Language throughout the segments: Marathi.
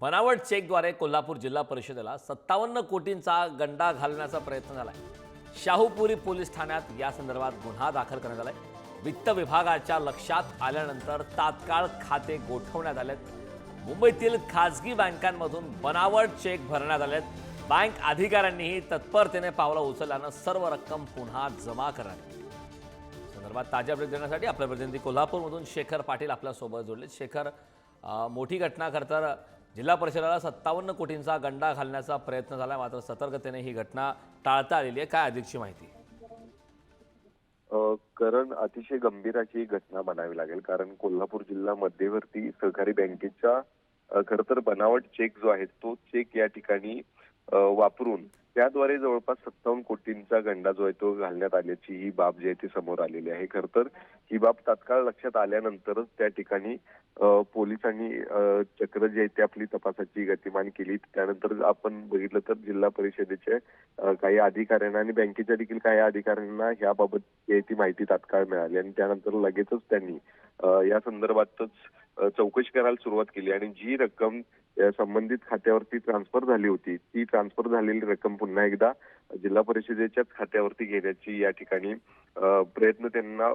बनावट चेकद्वारे कोल्हापूर जिल्हा परिषदेला सत्तावन्न कोटींचा गंडा घालण्याचा प्रयत्न झाला आहे शाहूपुरी पोलीस ठाण्यात या संदर्भात गुन्हा दाखल करण्यात आला आहे वित्त विभागाच्या लक्षात आल्यानंतर तात्काळ खाते गोठवण्यात आलेत. मुंबईतील खाजगी बँकांमधून बनावट चेक भरण्यात आलेत. बँक अधिकाऱ्यांनीही तत्परतेने पावलं उचलल्यानं सर्व रक्कम पुन्हा जमा करण्यात आली. संदर्भात ताज्या अपडेट देण्यासाठी आपल्या प्रतिनिधी कोल्हापूरमधून शेखर पाटील आपल्यासोबत जोडले शेखर मोठी घटना खरं तर जिल्हा परिषदेला सत्तावन्न कोटींचा गंडा घालण्याचा प्रयत्न झाला मात्र सतर्कतेने ही घटना टाळता आलेली आहे. काय अधिकची माहिती? कारण अतिशय गंभीर अशी घटना म्हणावी लागेल कारण कोल्हापूर जिल्हा मध्यवर्ती सहकारी बँकेच्या खर तर बनावट चेक जो आहे तो चेक या ठिकाणी वापरून त्याद्वारे जवळपास सत्तावन्न कोटींचा गंडा जो आहे तो घालण्यात आल्याची ही बाब जी आहे ती समोर आलेली आहे. खर तर ही बाब तात्काळ लक्षात आल्यानंतरच त्या ठिकाणी पोलिसांनी चक्र जी आहे ती आपली तपासाची गतिमान केली त्यानंतर आपण बघितलं तर जिल्हा परिषदेचे काही अधिकाऱ्यांना आणि बँकेच्या देखील काही अधिकाऱ्यांना याबाबत जी आहे ती माहिती तात्काळ मिळाली आणि त्यानंतर लगेचच त्यांनी या संदर्भातच चौकशी करायला सुरुवात केली. आणि जी रक्कम संबंधित खात्यावरती ट्रान्सफर झाली होती ती ट्रान्सफर झालेली रक्कम पुन्हा एकदा जिल्हा परिषदेच्याच खात्यावरती घेण्याची या ठिकाणी प्रयत्न त्यांना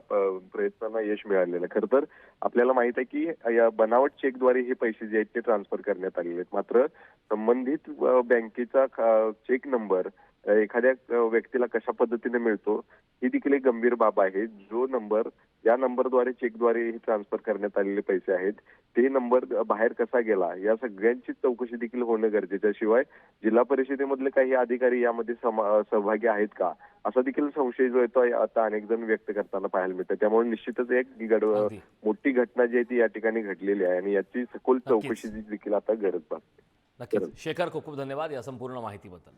प्रयत्नांना यश मिळालेलं आहे. खरं तर आपल्याला माहीत आहे की या बनावट चेकद्वारे हे पैसे जे आहेत ते ट्रान्सफर करण्यात आलेले आहेत मात्र संबंधित बँकेचा चेक नंबर एखाद्या व्यक्तीला कशा पद्धतीने मिळतो ही देखील एक गंभीर बाब आहे जो नंबर या नंबरद्वारे चेकद्वारे हे ट्रान्सफर करण्यात आलेले पैसे आहेत ते नंबर बाहेर कसा गेला या सगळ्यांची चौकशी देखील होणं गरजेचं आहे. शिवाय जिल्हा परिषदेमधले काही अधिकारी यामध्ये सहभागी आहेत का असा देखील संशय जो आहे तो आता अनेक जण व्यक्त करताना पाहायला मिळतं त्यामुळे निश्चितच एक गड. मोठी घटना जी आहे ती या ठिकाणी घडलेली आहे आणि याची सखोल. चौकशीची देखील आता गरज भासते नक्कीच. शेखर खूप खूप धन्यवाद या संपूर्ण माहितीबद्दल.